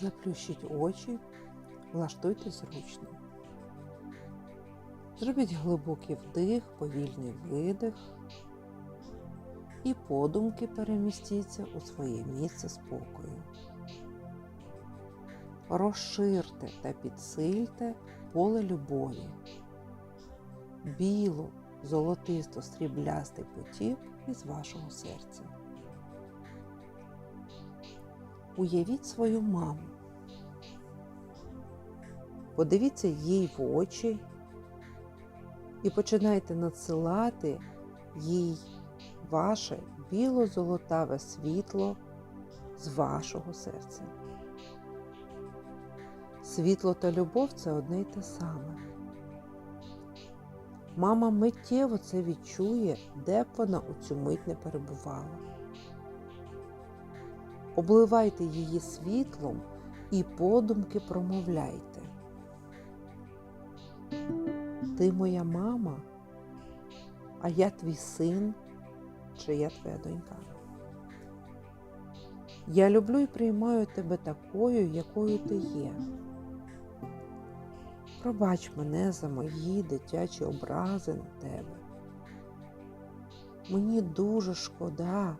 Заплющіть очі, влаштуйте зручно. Зробіть глибокий вдих, повільний видих. І подумки перемістіться у своє місце спокою. Розширте та підсильте поле любові. Білу, золотисто сріблястий потік із вашого серця. Уявіть свою маму. Подивіться їй в очі і починайте надсилати їй ваше біло-золотаве світло з вашого серця. Світло та любов це одне й те саме. Мама миттєво це відчує, де б вона у цю мить не перебувала. Обливайте її світлом і подумки промовляйте. Ти моя мама, а я твій син чи я твоя донька. Я люблю і приймаю тебе такою, якою ти є. Пробач мене за мої дитячі образи на тебе. Мені дуже шкода,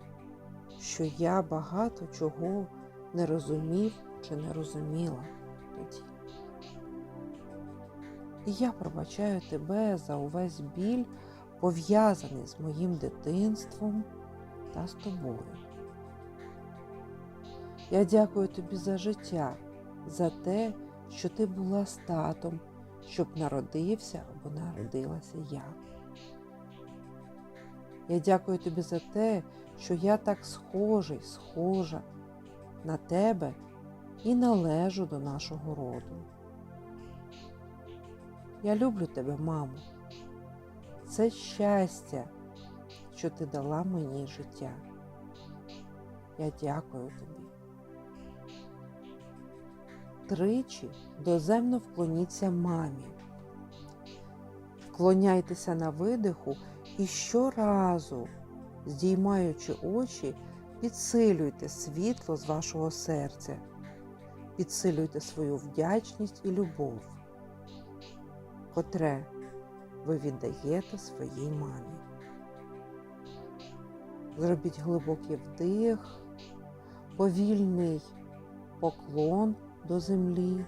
що я багато чого не розумів чи не розуміла тоді. І я пробачаю тебе за увесь біль, пов'язаний з моїм дитинством та з тобою. Я дякую тобі за життя, за те, що ти була з татом, щоб народився або народилася я. Я дякую тобі за те, що я так схожий, схожа на тебе і належу до нашого роду. Я люблю тебе, мамо. Це щастя, що ти дала мені життя. Я дякую тобі. Тричі доземно вклоніться мамі. Вклоняйтеся на видиху і щоразу, здіймаючи очі, підсилюйте світло з вашого серця, підсилюйте свою вдячність і любов, котре ви віддаєте своїй мамі. Зробіть глибокий вдих, повільний поклон до землі.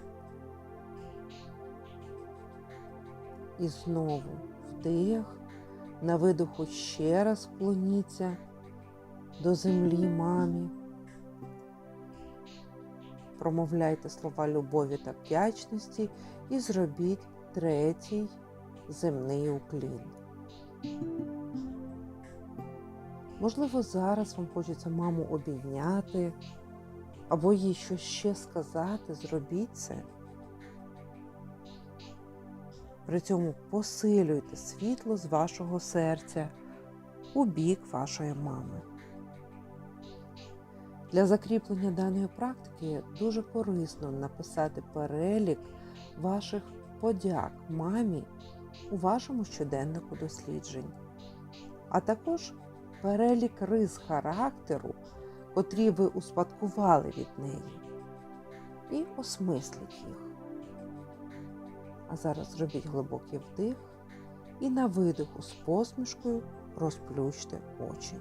І знову вдих, на видиху ще раз вклоніться до землі мамі. Промовляйте слова любові та вдячності і зробіть третій земний уклін. Можливо, зараз вам хочеться маму обійняти або їй щось ще сказати, зробіть це. При цьому посилюйте світло з вашого серця у бік вашої мами. Для закріплення даної практики дуже корисно написати перелік ваших подяк мамі у вашому щоденнику досліджень, а також перелік рис характеру, котрі ви успадкували від неї, і осмисліть їх. А зараз зробіть глибокий вдих і на видиху з посмішкою розплющте очі.